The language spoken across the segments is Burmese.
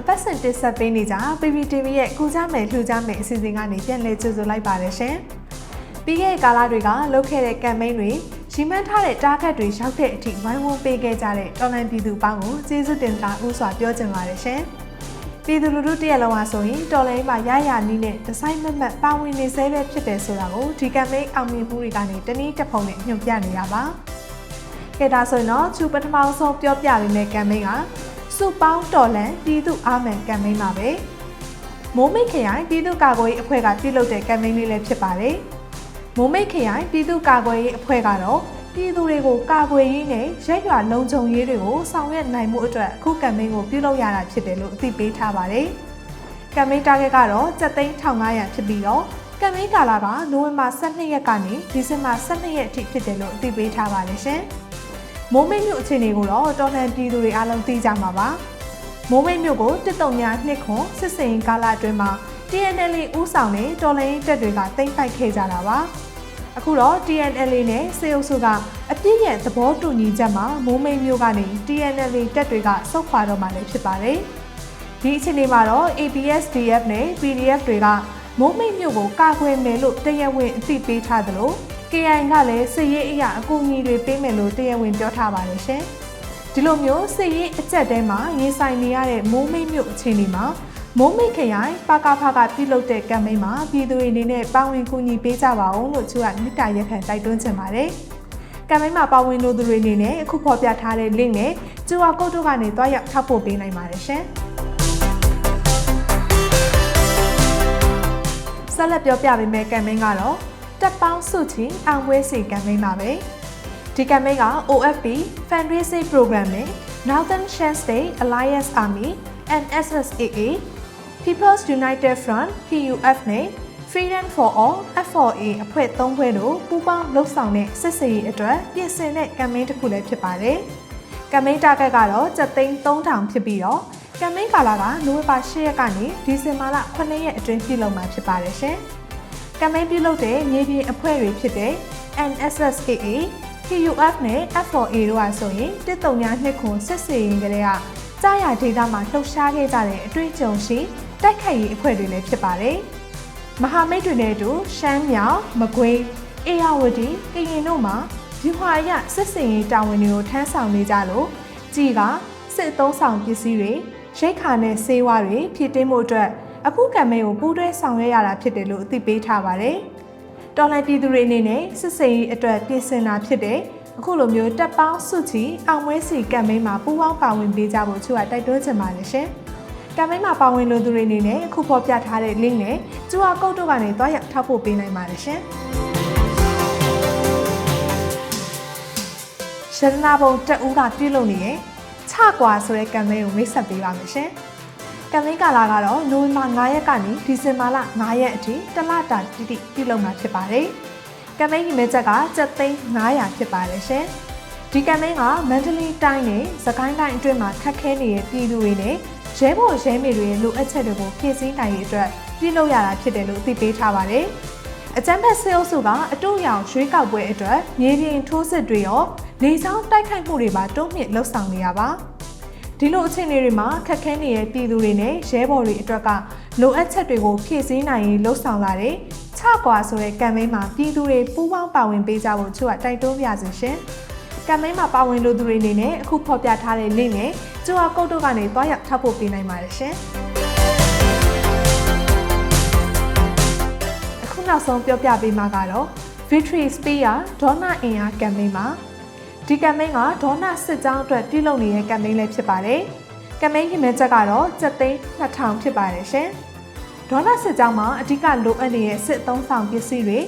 အပတ်စဉ်တစ်ဆက်ပေးနေကြ PPTV ရဲ့ကူကြမယ်လှူကြမယ်အစီအစဉ်ကနေပြန်လည်ကြိုဆိုလိုက်ပါတယ်ရှင်ပြီးခဲ့တဲ့ကာလတွေကလုပ်ခဲ့တဲ့ကမ်ပိန်းတွေရီမန်းထားတဲ့တားခတ်တွေရောက်တဲ့အထိဝိုင်းဝန်းပေးခဲ့ကြတဲ့တော်လန်ပြည်သူပေါင်းကိုကျေးဇူးတင်တာဥစွာပြောချင်ပါတယ်ရှင်ပြည်သူလူထုတရက်လုံးဟာဆိုရင်တော်လိုင်းမှာရရနီးနဲ့ဒီဇိုင်းမမတ်ပါဝင်နေစေပဲဖြစ်တယ်ဆိုတာကိုဒီကမ်ပိန်းအောင်မြင်မှုတွေကနေတနည်းတစ်ဖုံနဲ့ညွှန်ပြနေတာပါ။ကဲဒါဆိုရင်တော့ချူပထမဆုံးပြောပြပေးမယ့်ကမ်ပိန်းက စုပေါင်းတော်လန်ပြည်သူအာမန်ကမ်ပိန်းပါပဲ။မိုးမိတ်ခရိုင်ပြည်သူ့ကာကွယ်ရေးအဖွဲ့ကပြုလုပ်တဲ့ကမ်ပိန်းလေးလည်းဖြစ်ပါတယ်။မိုးမိတ်ခရိုင်ပြည်သူ့ကာကွယ်ရေးအဖွဲ့ကတော့ပြည်သူတွေကိုကာကွယ်ရေးနဲ့ရက်ရွာလုံခြုံရေးတွေကိုဆောင်ရွက်နိုင်မှုအတွက်အခုကမ်ပိန်းကိုပြုလုပ်ရတာဖြစ်တယ်လို့အသိပေးထားပါတယ်။ကမ်ပိန်း target ကတော့7သိန်း1500ဖြစ်ပြီးတော့ကမ်ပိန်းကာလကနိုဝင်ဘာ12ရက်ကနေဒီဇင်ဘာ12ရက်အထိဖြစ်တယ်လို့အသိပေးထားပါတယ်ရှင်။ မိုးမိတ်မြို့အခြေအနေကိုတော့တော်လှန်ပြည်သူတွေအားလုံးသိကြမှာပါ။မိုးမိတ်မြို့ကိုတစ်တုံညာနှစ်ခွန်စစ်စင်ကာလအတွင်းမှာ TNL ဦးဆောင်တဲ့တော်လှန်ရေးတပ်တွေကတိမ့်ပိုက်ခဲ့ကြတာပါ။အခုတော့ TNL နဲ့စေအုပ်စုကအပြည့်ရဲ့သဘောတူညီချက်မှာမိုးမိတ်မျိုးကနေ TNL တပ်တွေကစုတ်ခွာတော့မှလည်းဖြစ်ပါတယ်။ဒီအခြေအနေမှာတော့ ABSDF နဲ့ PDF တွေကမိုးမိတ်မျိုးကိုကာကွယ်မယ်လို့တရားဝင်အသိပေးထားသလို KI ကလည်းစစ်ရေးအရာအကူအညီတွေပေးမယ်လို့တရားဝင်ပြောထားပါတယ်ရှင်။ဒီလိုမျိုးစစ်ရေးအကြက်တဲမှာရေးဆိုင်နေရတဲ့မိုးမိတ်မျိုးအခြေအနေမှာမိုးမိတ်ခရိုင်ပါကာဖာကပြုလုပ်တဲ့ကမ်ပိန်းမှာပြည်သူတွေအနေနဲ့ပါဝင်ကူညီပေးကြပါအောင်လို့သူကမြစ်တာရက်ခံတိုက်တွန်းချင်ပါတယ်။ကမ်ပိန်းမှာပါဝင်လို့သူတွေအနေနဲ့အခုဖော်ပြထားတဲ့ link နဲ့ကျူအာကုတ်တို့ကနေတွားရောက်ထောက်ပို့ပေးနိုင်ပါတယ်ရှင်။ဆက်လက်ပြောပြပေးမယ့်ကမ်ပိန်းကတော့ တက်ပေါင်းစုချီအောင်ပွဲစီကမ်ပိန်းပါပဲ။ဒီကမ်ပိန်းက OFP Fundraising Program နဲ့ Northern Shan State Alliance Army NSSAA People's United Front PUF နဲ့ Freedom for All F4A အဖွဲ့၃ဖွဲ့တို့ပူးပေါင်းလှုပ်ဆောင်တဲ့စစ်စေးရေးအတွက်ပြင်ဆင်တဲ့ကမ်ပိန်းတစ်ခုလည်းဖြစ်ပါတယ်။ကမ်ပိန်းတာဂက်ကတော့7သိန်း3000ဖြစ်ပြီးတော့ကမ်ပိန်းကာလကနိုဝင်ဘာ10ရက်ကနေဒီဇင်ဘာလ9ရက်အတွင်းပြုလုပ်မှာဖြစ်ပါတယ်ရှင်။ ကမ်ပိန်းပြုလုပ်တဲ့မြေပြင်အဖွဲ့တွေဖြစ်တဲ့ NSSAA PUF နဲ့ F4A တို့ဟာဆိုရင်တစ်တုံညာနှစ်ခွန်စစ်စေးရင်ကလေးကကြားရဒေသမှာလှုပ်ရှားခဲ့ကြတဲ့အတွေ့အကြုံရှိတိုက်ခိုက်ရေးအဖွဲ့တွေလည်းဖြစ်ပါတယ်။မဟာမိတ်တွေနဲ့အတူရှမ်းမြောင်မကွေးအေရဝတီကရင်တို့မှာဒီဟွာရစစ်စင်ရေးတာဝန်တွေကိုထမ်းဆောင်နေကြလို့ကြည်ကစစ်သုံးဆောင်ပစ္စည်းတွေရိတ်ခါနဲ့ဆေးဝါးတွေဖြစ်တင်းမှုအတွက် အခုကံမဲကိုပူးတွဲဆောင်ရွက်ရတာဖြစ်တယ်လို့အသိပေးထားပါတယ်။တော်လှန်ပြည်သူတွေအနေနဲ့စစ်စင်ရေးအတွက်ပြင်ဆင်တာဖြစ်တဲ့အခုလိုမျိုးတက်ပေါင်းစုချီအောင်ပွဲစီကမ်ပိန်းမှာပူးပေါင်းပါဝင်ပေးကြဖို့သူကတိုက်တွန်းချင်ပါတယ်ရှင်။ကမ်ပိန်းမှာပါဝင်လိုသူတွေအနေနဲ့အခုဖော်ပြထားတဲ့ link နဲ့ကျူအာကုတ်တို့ကနေတွားရောက်ထောက်ပို့ပေးနိုင်ပါတယ်ရှင်။ရှရနာဘုံတက်ဦးကပြုလုပ်နေတဲ့ချကွာဆိုတဲ့ကမ်ပိန်းကိုမိတ်ဆက်ပေးပါမယ်ရှင်။ ကမ်ပိန်းကာလကတော့နိုဝင်ဘာ9ရက်ကနေဒီဇင်ဘာလ9ရက်အထိတလတာတိတိပြုလုပ်မှာဖြစ်ပါတယ်။ကမ်ပိန်းရည်မဲချက်က7သိန်း900ဖြစ်ပါတယ်ရှင်။ဒီကမ်ပိန်းကမန္တလေးတိုင်းနဲ့စကိုင်းတိုင်းအတွင်းမှာခက်ခဲနေတဲ့ပြည်သူတွေနဲ့ရဲဘော်ရဲမေတွေရဲ့လိုအပ်ချက်တွေကိုဖြည့်ဆည်းနိုင်ရေးအတွက်ပြုလုပ်ရတာဖြစ်တယ်လို့သိပေးထားပါတယ်။အကြမ်းဖက်ဆဲအုပ်စုကအတူရောင်ရွှေးကောက်ပွဲအတွက်မြေပြင်ထိုးစစ်တွေရောလေကြောင်းတိုက်ခိုက်မှုတွေပါတိုးမြင့်လှုပ်ဆောင်နေရပါ ဒီလိုအခြေအနေတွေမှာခက်ခဲနေတဲ့ပြည်သူတွေနဲ့ရဲဘော်တွေအတွက်ကလိုအပ်ချက်တွေကိုဖြည့်ဆည်းနိုင်ရေးလှုပ်ဆောင်လာတဲ့ချကွာဆိုတဲ့ကမ်ပိန်းမှာပြည်သူတွေပူးပေါင်းပါဝင်ပေးကြဖို့သူကတိုက်တွန်းပြစီရှင်ကမ်ပိန်းမှာပါဝင်လို့သူတွေအနေနဲ့အခုဖော်ပြထားတဲ့ link နဲ့ကျူအာကုတ်တို့ကနေတွားရောက်ထောက်ပို့ပေးနိုင်ပါတယ်ရှင်အခုနောက်ဆုံးပြောပြပေးမှာကတော့ Victory Spear ဒေါနာအင်အားကမ်ပိန်းမှာ ဒီကမ်ပိန်းကဒေါနာစစ်ကြောင်းအတွက်ပြုလုပ်နေတဲ့ကမ်ပိန်းလည်းဖြစ်ပါတယ်ကမ်ပိန်းခင်မဲ့ချက်ကတော့7သိန်း2000ဖြစ်ပါတယ်ရှင်။ဒေါ်လာစစ်ကြောင်းမှာအဓိကလိုအပ်နေတဲ့စစ်သုံးဆောင်ပစ္စည်းတွေ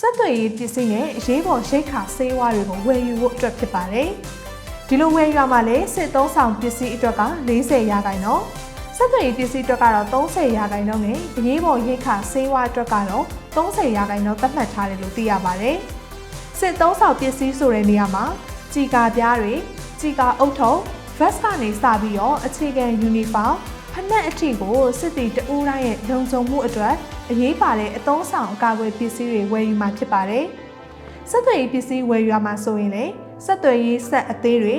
စက်သွေးရေးပစ္စည်းနဲ့အရေးပေါ်ရိတ်ခါဆေးဝါးတွေကိုဝယ်ယူဖို့အတွက်ဖြစ်ပါတယ်။ဒီလိုဝယ်ယူရမှလည်းစစ်သုံးဆောင်ပစ္စည်းအတွက်က40ရာခိုင်နှုန်းဆက်သွယ်ရေးပစ္စည်းအတွက်ကတော့30ရာခိုင်နှုန်းနဲ့အရေးပေါ်ရိတ်ခဆေးဝါးအတွက်ကတော့30ရာခိုင်နှုန်းသတ်မှတ်ထားတယ်လို့သိရပါတယ်စစ်သုံးဆောင်ပစ္စည်းဆိုတဲ့နေရာမှာ ကြီကာပြားတွေကြီကာအုပ်ထုပ် vest ကနေစပြီးတော့အခြေခံ uniform ဖနက်အထည်ကိုစစ်တီတအူးတိုင်းရဲ့လုံခြုံမှုအတွက်အရေးပါတဲ့အသုံးဆောင်အကာအကွယ်ပစ္စည်းတွေဝယ်ယူမှာဖြစ်ပါတယ်။ဆက်သွယ်ရေးပစ္စည်းဝယ်ယူရမှာဆိုရင်လည်းဆက်သွယ်ရေးဆက်အသေးတွေ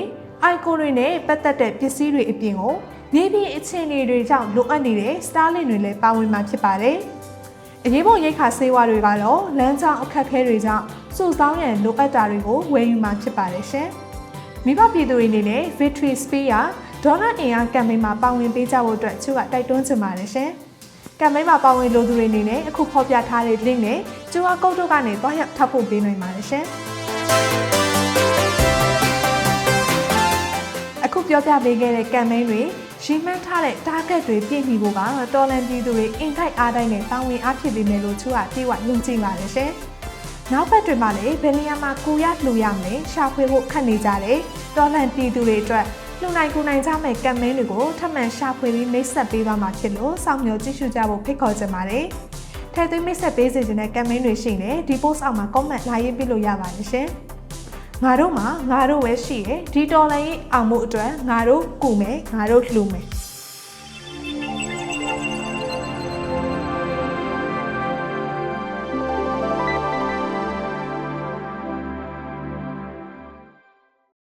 icon တွေနဲ့ပတ်သက်တဲ့ပစ္စည်းတွေအပြင်ကိုမြေပြင်အခြေအနေတွေကြောင့်လိုအပ်နေတဲ့ Starlink တွေလည်းပါဝင်မှာဖြစ်ပါတယ်။အရေးပေါ်ရိတ်ခါဆေးဝါးတွေကတော့လမ်းကြောင်းအခက်အခဲတွေကြောင့် စုဆောင်းရန်လိုအပ်တာတွေကိုဝယ်ယူမှာဖြစ်ပါတယ်ရှင်။မိဘပြည်သူတွေအနေနဲ့ Victory Spear ဒေါ်လာအင်အားကမ်ပိန်းမှာပါဝင်ပေးကြဖို့အတွက်သူကတိုက်တွန်းချင်ပါတယ်ရှင်။ကမ်ပိန်းမှာပါဝင်လိုသူတွေအနေနဲ့အခုဖော်ပြထားတဲ့ link နဲ့ကျူအာကုတ်တို့ကနေတွားရောက်ထပ်ဖို့ပေးနိုင်ပါတယ်ရှင်။အခုပြောပြပေးခဲ့တဲ့ကမ်ပိန်းတွေရီမှန်းထားတဲ့ target တွေပြည့်မီဖို့ကတော်လန်ပြည်သူတွေအင်ထိုက်အားတိုင်းနဲ့ပါဝင်အားဖြစ်ပေးမယ်လို့သူကပြေဝယုံကြည်ပါတယ်ရှင်။ နောက်ဘက်တွေမှာလည်းဘယ်နေရာမှာကိုရလှူရမလဲရှာဖွေဖို့ခက်နေကြတယ်တော်လန်ပြည်သူတွေအတွက်လှူနိုင်ကူနိုင်ကြမဲ့ကမ်ပိန်းတွေကိုထပ်မံရှာဖွေပြီးမိတ်ဆက်ပေးသွားမှာဖြစ်လို့စောင့်မျှော်ကြည့်ရှုကြဖို့ဖိတ်ခေါ်ချင်ပါတယ်။ထဲသွင်းမိတ်ဆက်ပေးစေချင်တဲ့ကမ်ပိန်းတွေရှိရင်ဒီ post အောက်မှာ comment လာရေးပြလို့ရပါတယ်ရှင်။ငါတို့မှာငါတို့ပဲရှိရယ်ဒီတော်လိုင်းအောင်မှုအတွက်ငါတို့ကူမယ်ငါတို့လှူမယ်